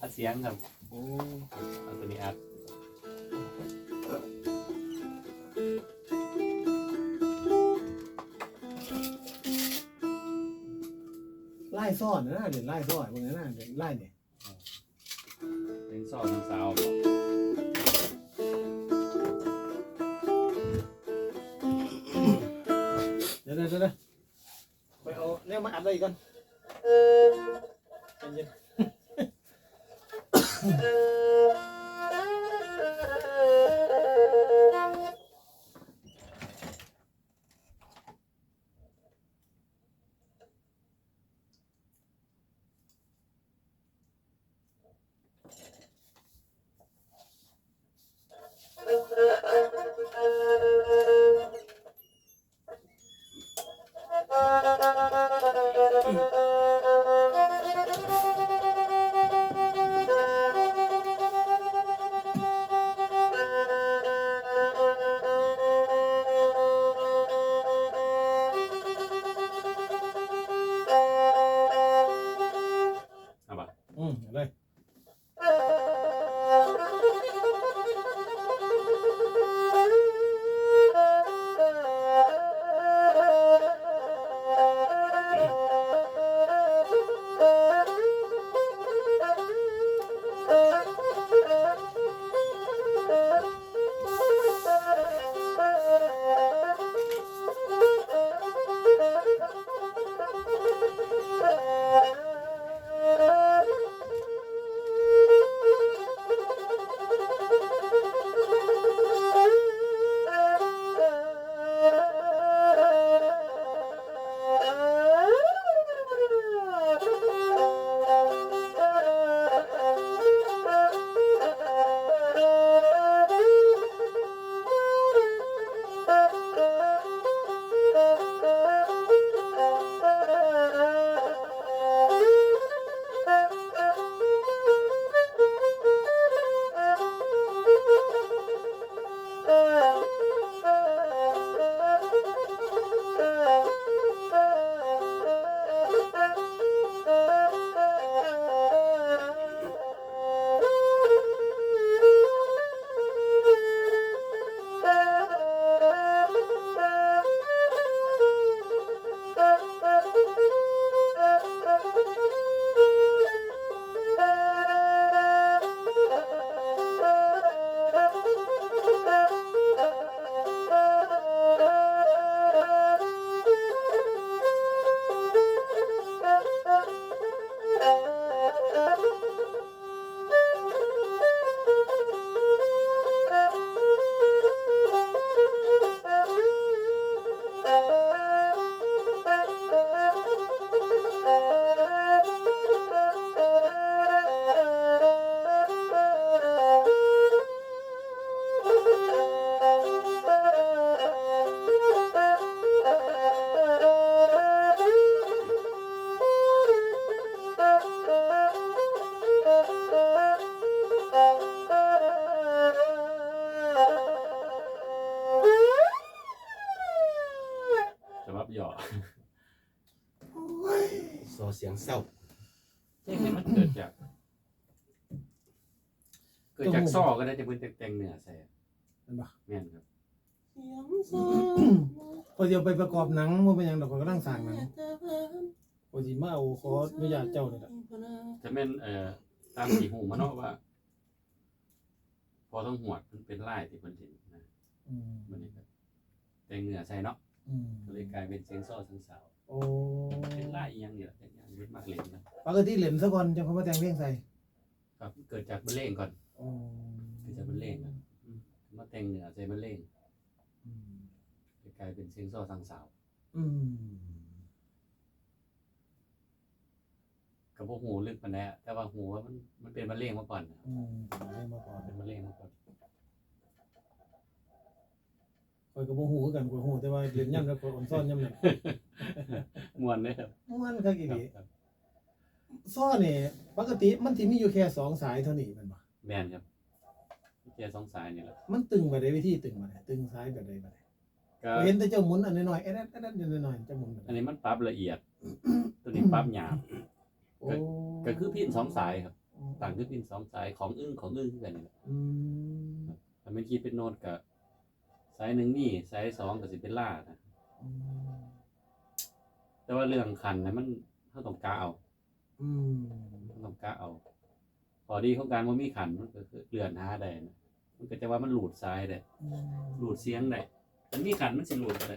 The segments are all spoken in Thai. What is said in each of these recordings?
อัดเสียงครับโอ้เอาตัวนี้อัดไล่ซ่อนนะเดี๋ยวไล่ซ่อนพวกนั้นนะเดี๋ยวไล่เนี่ยเป็นซอทั้งสาวเดี๋ยวเดี๋ยวเดี๋ยวไปเอาเนี่ยมาอัดอะไรอีกก่อนใจเย็นเอ ซ่อก็ได้จะเป็นแต่งเนื้อใส่เห็นปะแม่นครับพอเดี๋ยวไปประกอบหนังว่าเป็นหยังดอกก็กำลังสร้างหนังพอสิมาเอาขออนุญาตเจ้าเลยล่ะจะแม่นเอ่อตามสีหูมาเนาะว่า พอต้องหวดมันเป็นลายที่เพิ่นเห็นนะอืมมันนี่ครับแต่งเนื้อใส่เนาะอืมก็เลยกลายเป็นเสียงซ่อทั้งสาวโอ้เป็นลายอีหยังนี่แหละเป็นอย่างเล็กมากเล่นนะปกติเล่นซะก่อนจังเขามาแต่งเพลงใส่ครับเกิดจากบรรเลงก่อน โอ้เกิดจากบรรเลงก่อนอืมมาแต่งเนื้อใส่บรรเลงอืมก็กลายเป็นเสียงซ่อทั้งสาวอืมกับพวกหูลึกมันแน่แต่ว่าหูว่ามันมันเป็นบรรเลงมาก่อนนะอืมได้มาก่อนเป็นบรรเลงมาก่อนคอยกับโมหูคือกันกว่าหูแต่ว่าเล่นย่ำแล้วก็อ่อนซ่อนย่ำนั่นมวนเลยครับม่วนคักอีคหรับลีครับซ่อนนี่ปกติมันสิมีอยู่แค่สองสายเท่านี้แมันบ่ แมนครับแค่สองสายนี่แหละมันตึงมาได้วิธีตึงมาได้ตึงซ้ายแบบใดบ่ได้ก็เห็นแต่เจ้าหมุนอันน้อยๆเอ๊ะเอ๊ะเอ๊ะเอ๊ะน้อยๆเจ้าหมุนแบบอันนี้มันปรับละเอียด ตัวนี้ปรับหยาบโอ้ก็คือพินสองสายครับอืมต่างคือพินสองสายของอึ้งของอึ้งคือกันนี่แหละอืมถ้าไม่คิดเป็นโน้ตกับสายหนึ่งนี่สายสองก็สิเป็นล่านะอืมแต่ว่าเรื่องคันนะมันเขาต้องกาเอาอืมเขาต้องกาเอา พอดีของการว่ามีขันมันก็คือเลื่อนหาได้นะมันก็จะว่ามันหลุดซ้ายได้หลุดเสียงได้มันมีขันมันสิหลุดได้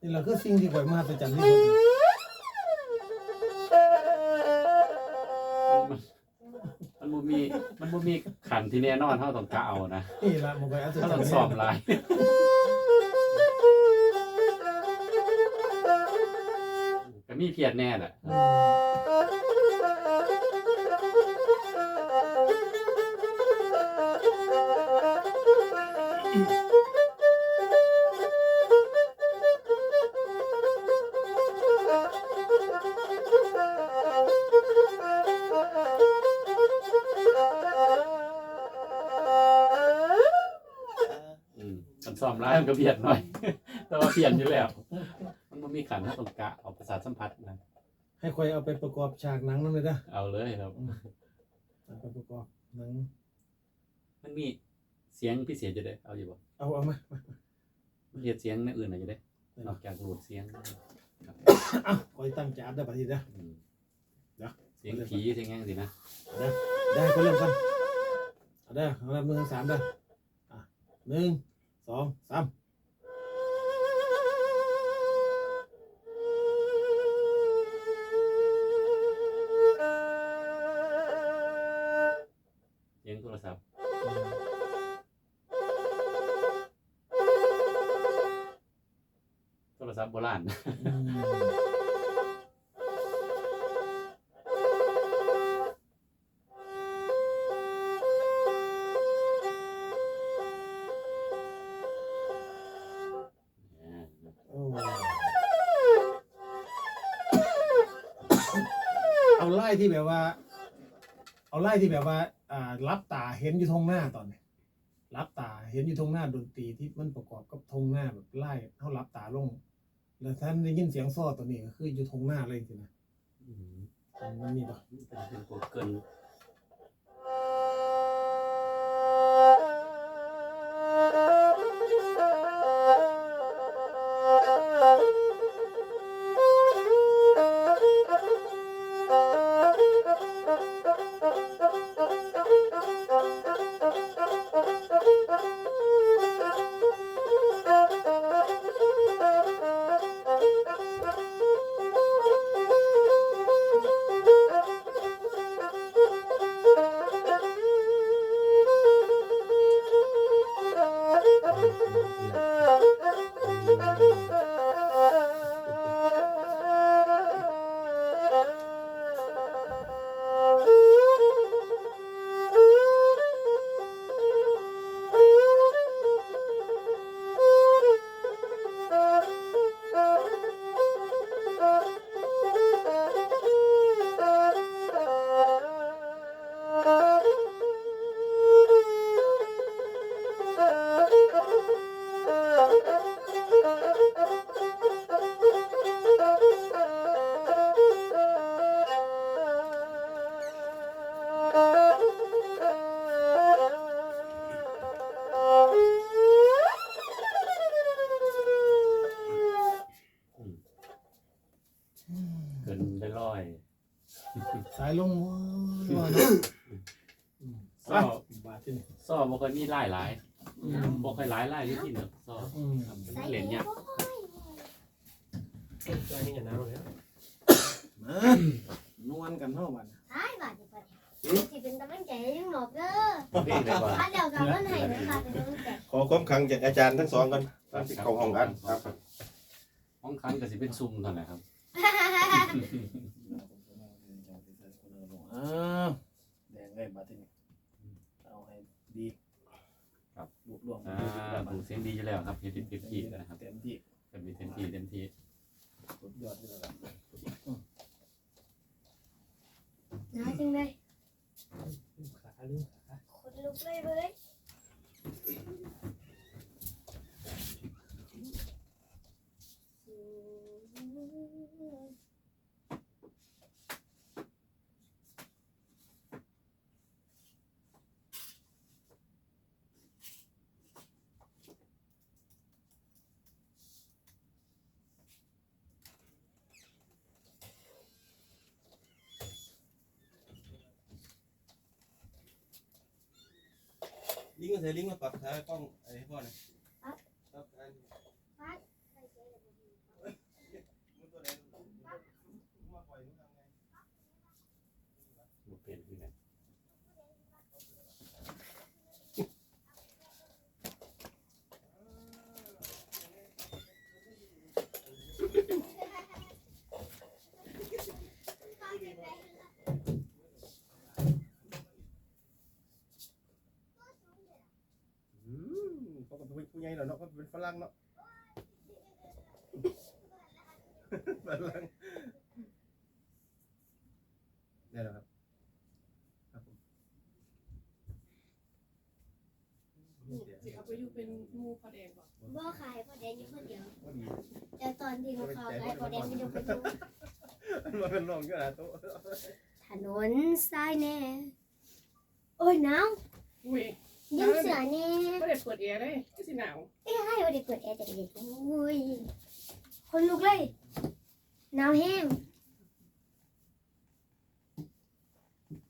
นี่แหละคือสิ่งที่ข่อยมหัศจรรย์ที่สุดมันมันบ่มีมันบ่มีขันที่แน่นอนเขาต้องกาเอานะนี่ละมันข่อยอัศจรเขารต้องย์สอบหลายก็มีเพียรแน่แหละ ก็เพียรหน่อย แต่ว่าเพียรอยู่แล้ว มันบ่มีขันเขาต้องกะเอาประสาทสัมผัสนะให้ข่อยเอาไปประกอบฉากหนังนั่นเลยนะเอาเลยครับ เอาไปประกอบหนัง มันมีเสียงพิเศษจะได้ เอาอยู่บ่เอาเอามามันเรียกเสียงในอื่นอะไรจะได้นอกจากหลุดเสียงอะข่อยตั้งใจอัดได้ปะทีนะ อืมเดี๋ยว เสียงผีเสียงหยังสินะได้ก็เริ่มกันเอาได้เอาละหนึ่งสามได้อะหนึ่ง สองสามเสียงโทรศัพท์โทรศัพท์โบราณ อืม ล่ที่แบบว่า เอาไล่ที่แบบว่า อ่า รับตาเห็นอยู่ทงหน้าตอนนี้รับตาเห็นอยู่ทงหน้าดนตรีที่มันประกอบกับทงหน้าแบบไล่เขารับตาลง แล้วท่านได้ยินเสียงซ้อตัวนี้ก็คืออยู่ทงหน้าเลยสินะอืมมันมีปะเป็นเป็นโกเกิล เกินได้ร้อยสายลงว้าวเนาะอืมซ้อไปบาทที่นี่ซ้อบ่ค่อยมีหลายหลายอืมบ่ค่อยหลายหลายอยู่ที่เนาะซ้ออืมครับมันเหรียญเนี่ยากใจนี่อย่าน้ำเลยมานวลกันเท่ามันใช่บาดเจ็บปวดสิเป็นกำลังใจให้หมอกเด้อเพลงได้ก่อนถ้าเดี๋ยวกำลังให้นะคะเป็นกำลังใจขอความขังจากอาจารย์ทั้งสองกันตามที่เขาห้องกันครับ ห้องคันก็สิเป็นซุ่มเท่านั้นแหละครับ อ้าวแดงเลยบาทที่นี่เอาให้ดีครับ รวบรวมอ่าดูเสียงดีอยู่แล้วครับเฮ็ดเต็มที่นะครับเต็มที่เต็มที่เต็มที่เต็มที่สุดยอดที่สุดแล้วน่าจริงเลยลืมขาลืมขาขนลุกเลยเว้ย ลิงก์ก็ใส่ลิงก์มาปรับท้ายกล้องไอ้พ่อหน่อยครับอันมันตัวไหนมาปล่อยมันทำไง บ่เป็นคือกัน อืมเขาก็ เนาะเขาเป็นฝรั่งเนาะฝรั่งได้แล้วครับ ครับผมสิเอาไปอยู่เป็นหมูพอแดงบ่อนบ่ขายพอแดงอยู่คนเดียวว่าดีแต่ตอนที่เขาขายพอแดงไม่ยกไปดูมันมาเป็นรองก็ได้โต๊ะถนนสายแน่ โอ้ยหนาวอุ้ย ยิ้มเสือแน่บ่ได้เปิดแอร์เลยก็สิหนาวเอ้ยให้วันเด็กเปิดแอร์แต่เด็กโอ้ยคนลุกเลยหนาวแห้ง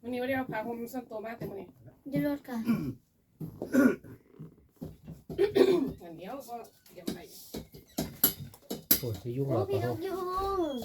วันนี้บ่ได้เอาผ้าห่มส่วนตัวมาแต่มื้อนี้ดูรถกันงั้นเดี๋ยวก็เตรียมไปโอ้ยสิยุ่งโอ้หรอกพี่นบ่กยุง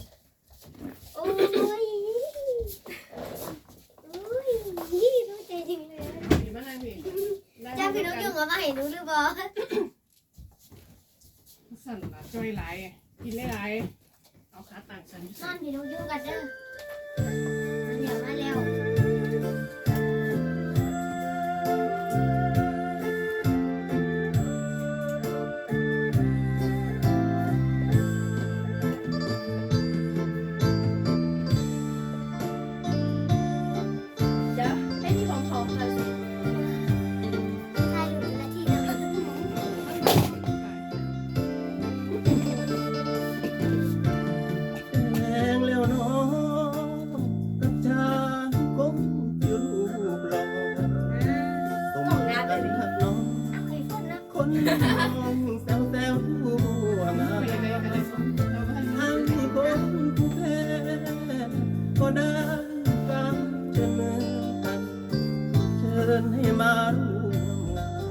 มาร่วมงาน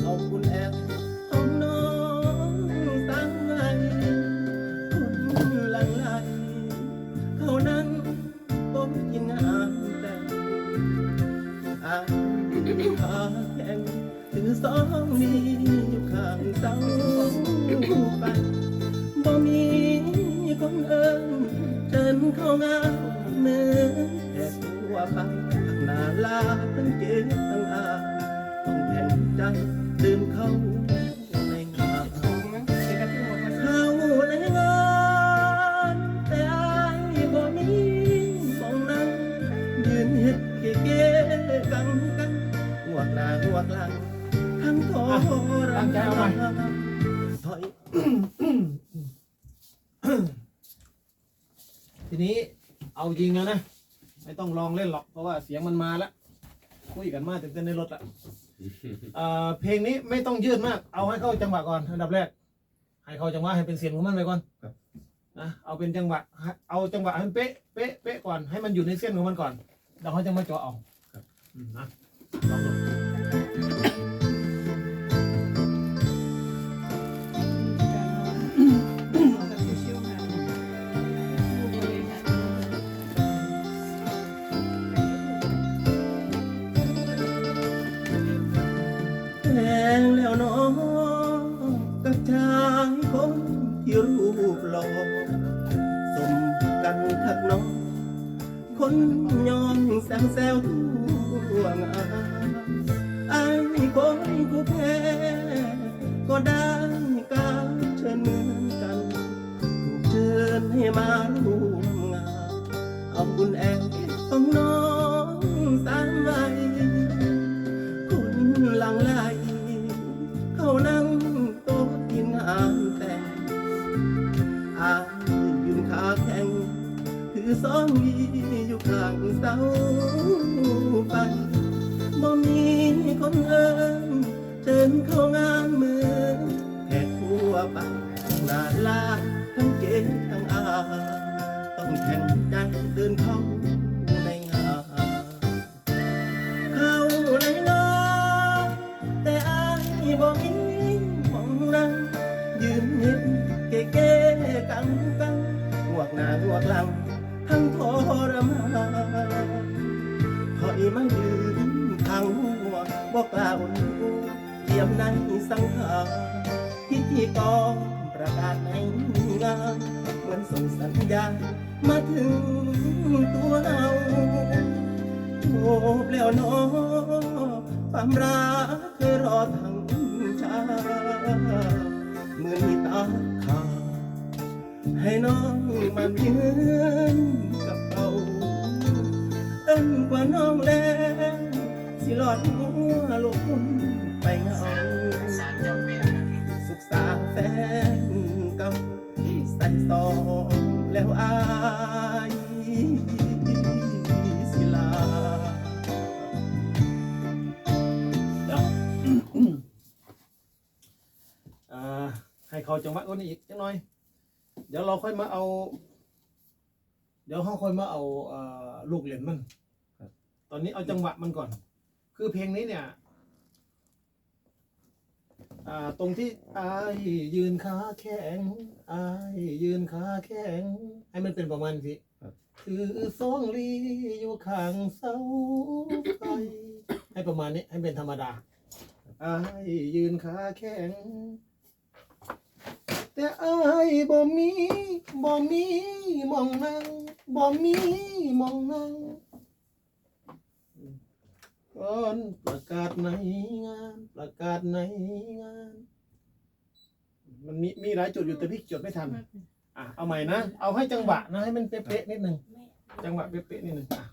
ขอบคุณแอบ จริงแล้วนะ ไม่ต้องลองเล่นหรอกเพราะว่าเสียงมันมาแล้วคุยกันมาเต็มๆในรถละเอ่อเพลงนี้ไม่ต้องยืดมาก เอาให้เข้าจังหวะก่อนอันดับแรก ให้เข้าจังหวะให้เป็นเสียงของมันไปก่อนครับนะเอาเป็นจังหวะเอาจังหวะให้มันเป๊ะเป๊ะเป๊ะก่อนให้มันอยู่ในเส้นของมันก่อนแล้วเขาจะมาเจาะเอาอืมนะลองดู แล้วน้องกับชายคนที่รูปหล่อสมกันทักน้องคนยอมแซวแซวทั่วงานไอ้คนผู้แพ้ก็ได้การเชิญเหมือนกันถูกเชิญให้มาร่วมงานเอาบุญแอบของน้องสามใบคุณหลังไหล เขานั่งโต๊ะกินอาหารแต่งอายยืนขาแข็งถือสองวีอยู่ข้างเสาไฟบ่มีคนเอิญเชิญเข้างานมือแขกทั่วไปหน้าลาทั้งเกศทั้งอาต้องแข่งใจเดินเข้า รียมในสังขารพิธีกรประกาศในงานเหมือนส่งสัญญาณมาถึงตัวเราโทบแล้วเน้อความรักเคยรอทั้งชาเมื่อมีตาขาวให้น้องมาเยือนกับเราเต้นกว่าน้องแล้วสิหลอดหัวลูกคุณ ไปเงาสุขสาแฟนเก่าใส่ซองแล้วอายสิลาอ่าให้เขาจังหวะก่อนนี้อีกจังหน่อย เดี๋ยวเราค่อยมาเอา เดี๋ยวเขาค่อยมาเอาอลูกเหรียญมันตอนนี้เอาจังหวะมันก่อน คือเพลงนี้เนี่ย อ่าตรงที่อายยืนขาแข็งอายยืนขาแข็งให้มันเป็นประมาณนี้คือสองลีอยู่ข้างเสาไฟให้ประมาณนี้ให้เป็นธรรมดาอายยืนขาแข็ง แต่อายบ่มีบ่มีมองนั่งบ่มีมองนั่ง ก่อนประกาศในงาน ประกาศในงาน มันมีมีหลายจุดอยู่แต่พี่จดไม่ทัน อะเอาใหม่นะ เอาให้จังหวะนะให้มันเป๊ะๆนิดนึง จังหวะเป๊ะๆนิดนึงอะ